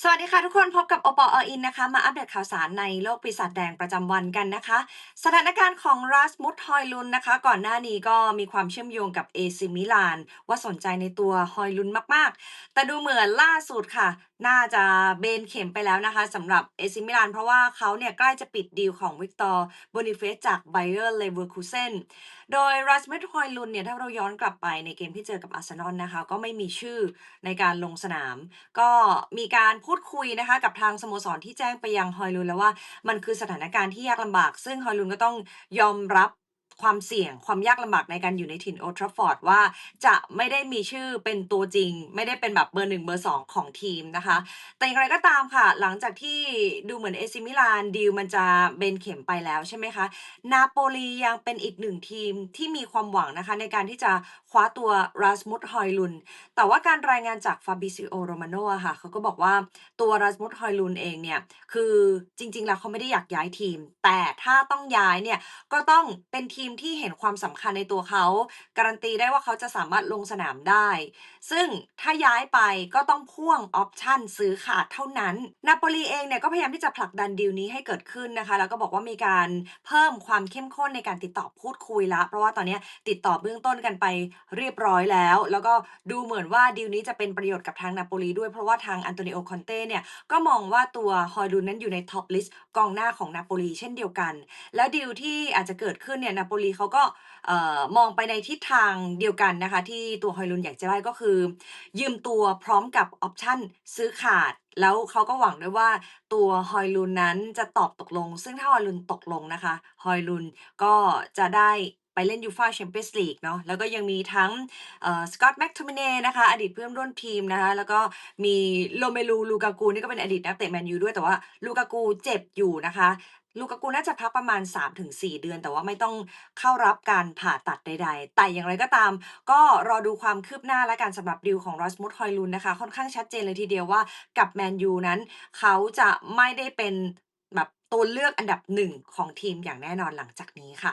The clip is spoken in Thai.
สวัสดีค่ะทุกคนพบกับโอปอออินนะคะ มาอัปเดตข่าวสารในโลกปีศาจแดงประจำวันกันนะคะ สถานการณ์ของรัสมุดฮอยลุนนะคะ ก่อนหน้านี้ก็มีความเชื่อมโยงกับเอซิมิลาน ว่าสนใจในตัวฮอยลุนมากๆ แต่ดูเหมือนล่าสุดค่ะ น่าจะเบนเข็มไปแล้วนะคะสำหรับเอซิมิลาน เพราะว่าเขาเนี่ยใกล้จะปิดดีลของวิกตอร์โบนิเฟสจากไบเออร์เลเวอร์คูเซนโดยรัสมุดฮอยลุนเนี่ยถ้าเราย้อนกลับไปในเกมที่เจอกับอาร์เซนอลนะคะ ก็ไม่มีชื่อในการลงสนาม ก็มีการพูดคุยนะคะ กับทางสโมสรที่แจ้งไปยังฮอยลุนแล้วว่า มันคือสถานการณ์ที่ยากลำบาก ซึ่งฮอยลุนก็ต้องยอมรับ ความเสี่ยงความยากลำบากในการอยู่ในถิ่นโอทราฟอร์ดว่าจะไม่ได้มีชื่อเป็นตัวจริง ไม่ได้เป็นแบบเบอร์หนึ่งเบอร์สองของทีมนะคะ แต่อย่างไรก็ตามค่ะ หลังจากที่ดูเหมือนเอซิมิลานดีลมันจะเบนเข็มไปแล้วใช่ไหมคะนาโปลียังเป็นอีกหนึ่งทีมที่มีความหวังนะคะ ในการที่จะคว้าตัวรัสมุดฮอยลุนแต่ว่าการรายงานจากฟาบิซิโอโรมาโนค่ะเขาก็บอกว่าตัวรัสมุดฮอยลุนเองเนี่ยคือจริง ๆ แล้วเขาไม่ได้อยากย้ายทีม แต่ถ้าต้องย้ายเนี่ยก็ต้องเป็นทีมที่เห็นความสำคัญในตัวเขา การันตีได้ว่าเขาจะสามารถลงสนามได้ ซึ่งถ้าย้ายไปก็ต้องพ่วงออปชันซื้อขาดเท่านั้น นาโปลีเองเนี่ยก็พยายามที่จะผลักดันดีลนี้ให้เกิดขึ้นนะคะ แล้วก็บอกว่ามีการเพิ่มความเข้มข้นในการติดต่อพูดคุยล้วเพราะว่าตอนนี้ติดต่อเบื้องต้นกันไปเรียบร้อยแล้ว แล้วก็ดูเหมือนว่าดีลนี้จะเป็นประโยชน์กับทางนาโปลีด้วย เพราะว่าทางอันโตนิโอคอนเต้เนี่ยก็มองว่าตัวฮอยลุนนั้นอยู่ในท็อปลิสต์กองหน้าของนาโปลีเช่นเดียวกัน แล้วดีลที่อาจจะเกิดขึ้นเนี่ยนาโปลีเขาก็มองไปในทิศทางเดียวกันนะคะ ที่ตัวฮอยลุนอยากจะได้ก็คือ ยืมตัวพร้อมกับออปชั่นซื้อขาด แล้วเขาก็หวังด้วยว่าตัวฮอยลุนนั้นจะตอบตกลง ซึ่งถ้าฮอยลุนตกลงนะคะฮอยลุนก็จะได้ไปเล่นยูฟาแชมเปี้ยนส์ลีกเนาะแล้วก็ยังมีทั้งสกอตแม็กทอมิเน่นะคะ อดีตเพื่อนร่วมทีมนะคะ แล้วก็มีโลเมลูลูกากูนี่ก็เป็นอดีตนักเตะแมนยูด้วยแต่ว่าลูกากูเจ็บอยู่นะคะ ลูกากูน่าจะพักประมาณ 3-4 เดือน แต่ว่าไม่ต้องเข้ารับการผ่าตัดใด ๆ แต่อย่างไรก็ตาม ก็รอดูความคืบหน้าและการสำหรับดิวของรอสมุดฮอยลุนนะคะ ค่อนข้างชัดเจนเลยทีเดียวว่ากับแมนยูนั้น เขาจะไม่ได้เป็นแบบตัวเลือกอันดับหนึ่งของทีมอย่างแน่นอนหลังจากนี้ค่ะ